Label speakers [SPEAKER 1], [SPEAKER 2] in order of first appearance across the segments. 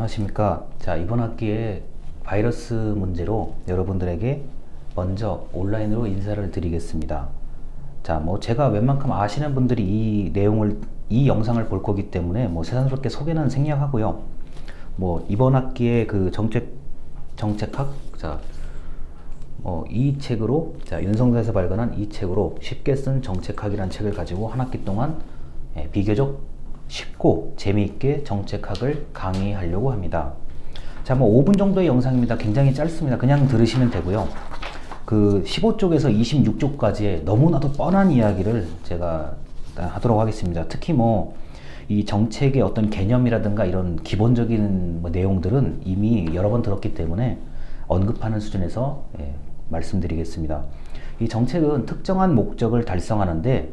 [SPEAKER 1] 안녕하십니까. 자, 이번 학기에 바이러스 문제로 여러분들에게 먼저 온라인으로 인사를 드리겠습니다. 자, 뭐 제가 웬만큼 아시는 분들이 이 내용을 이 영상을 볼 거기 때문에 뭐 세상스럽게 소개는 생략하고요. 뭐 이번 학기에 그 정책 정책학 자, 뭐이 책으로 자, 윤성사에서 발간한 이 책으로 쉽게 쓴 정책학이라는 책을 가지고 한 학기 동안 예, 비교적 쉽고 재미있게 정책학을 강의하려고 합니다. 자, 뭐 5분 정도의 영상입니다. 굉장히 짧습니다. 그냥 들으시면 되고요. 그 15쪽에서 26쪽까지의 너무나도 뻔한 이야기를 제가 하도록 하겠습니다. 특히 뭐 이 정책의 어떤 개념이라든가 이런 기본적인 뭐 내용들은 이미 여러 번 들었기 때문에 언급하는 수준에서 예, 말씀드리겠습니다. 이 정책은 특정한 목적을 달성하는데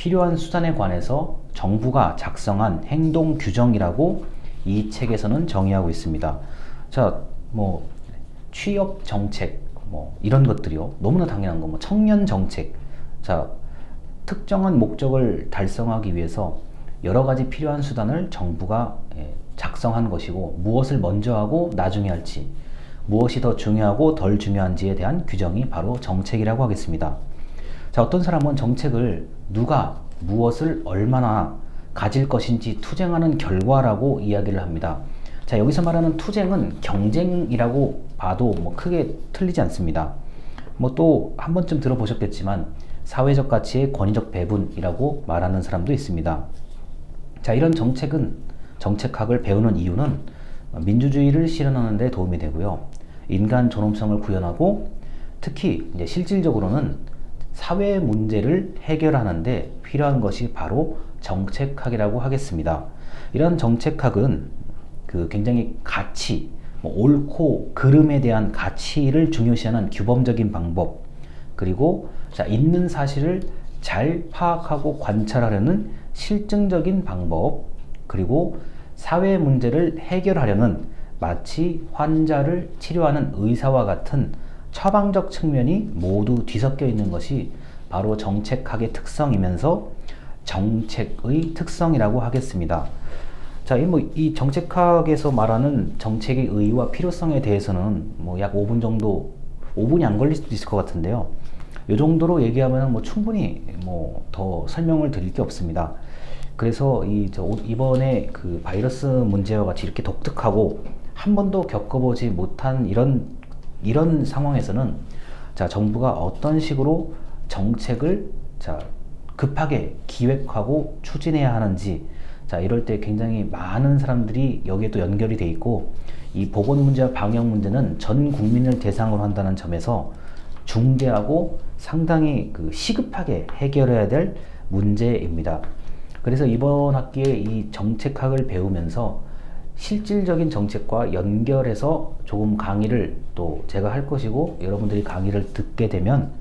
[SPEAKER 1] 필요한 수단에 관해서 정부가 작성한 행동 규정이라고 이 책에서는 정의하고 있습니다. 자, 뭐 취업 정책 뭐 이런 것들이요. 너무나 당연한 거. 뭐 청년 정책. 자, 특정한 목적을 달성하기 위해서 여러 가지 필요한 수단을 정부가 예, 작성한 것이고 무엇을 먼저 하고 나중에 할지 무엇이 더 중요하고 덜 중요한지에 대한 규정이 바로 정책이라고 하겠습니다. 자, 어떤 사람은 정책을 누가 무엇을 얼마나 가질 것인지 투쟁하는 결과라고 이야기를 합니다. 자, 여기서 말하는 투쟁은 경쟁이라고 봐도 뭐 크게 틀리지 않습니다. 뭐 또 한 번쯤 들어보셨겠지만 사회적 가치의 권위적 배분이라고 말하는 사람도 있습니다. 자, 이런 정책은 정책학을 배우는 이유는 민주주의를 실현하는 데 도움이 되고요. 인간 존엄성을 구현하고 특히 실질적으로는 사회 문제를 해결하는데 필요한 것이 바로 정책학이라고 하겠습니다. 이런 정책학은 그 굉장히 가치, 뭐 옳고 그름에 대한 가치를 중요시하는 규범적인 방법, 그리고 자, 있는 사실을 잘 파악하고 관찰하려는 실증적인 방법, 그리고 사회 문제를 해결하려는 마치 환자를 치료하는 의사와 같은 처방적 측면이 모두 뒤섞여 있는 것이 바로 정책학의 특성이면서 정책의 특성이라고 하겠습니다. 자, 이 뭐 이 정책학에서 말하는 정책의 의의와 필요성에 대해서는 뭐 약 5분 정도 5분이 안 걸릴 수도 있을 것 같은데요. 이 정도로 얘기하면 뭐 충분히 뭐 더 설명을 드릴 게 없습니다. 그래서 이 저 이번에 그 바이러스 문제와 같이 이렇게 독특하고 한 번도 겪어보지 못한 이런 이런 상황에서는 자 정부가 어떤 식으로 정책을 자 급하게 기획하고 추진해야 하는지 자 이럴 때 굉장히 많은 사람들이 여기에 또 연결이 돼 있고 이 보건 문제와 방역 문제는 전 국민을 대상으로 한다는 점에서 중대하고 상당히 그 시급하게 해결해야 될 문제입니다. 그래서 이번 학기에 이 정책학을 배우면서 실질적인 정책과 연결해서 조금 강의를 또 제가 할 것이고 여러분들이 강의를 듣게 되면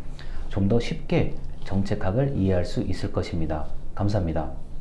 [SPEAKER 1] 좀 더 쉽게 정책학을 이해할 수 있을 것입니다. 감사합니다.